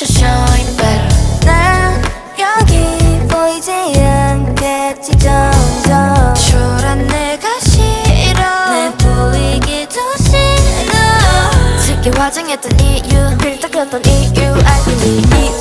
to shine better. 난 여기 보이지 않겠지 점점. 초란 내가 싫어. 내 보이기도 싫어 특히 화장했던 이유 필터 켰던 이유 알고 있는 이유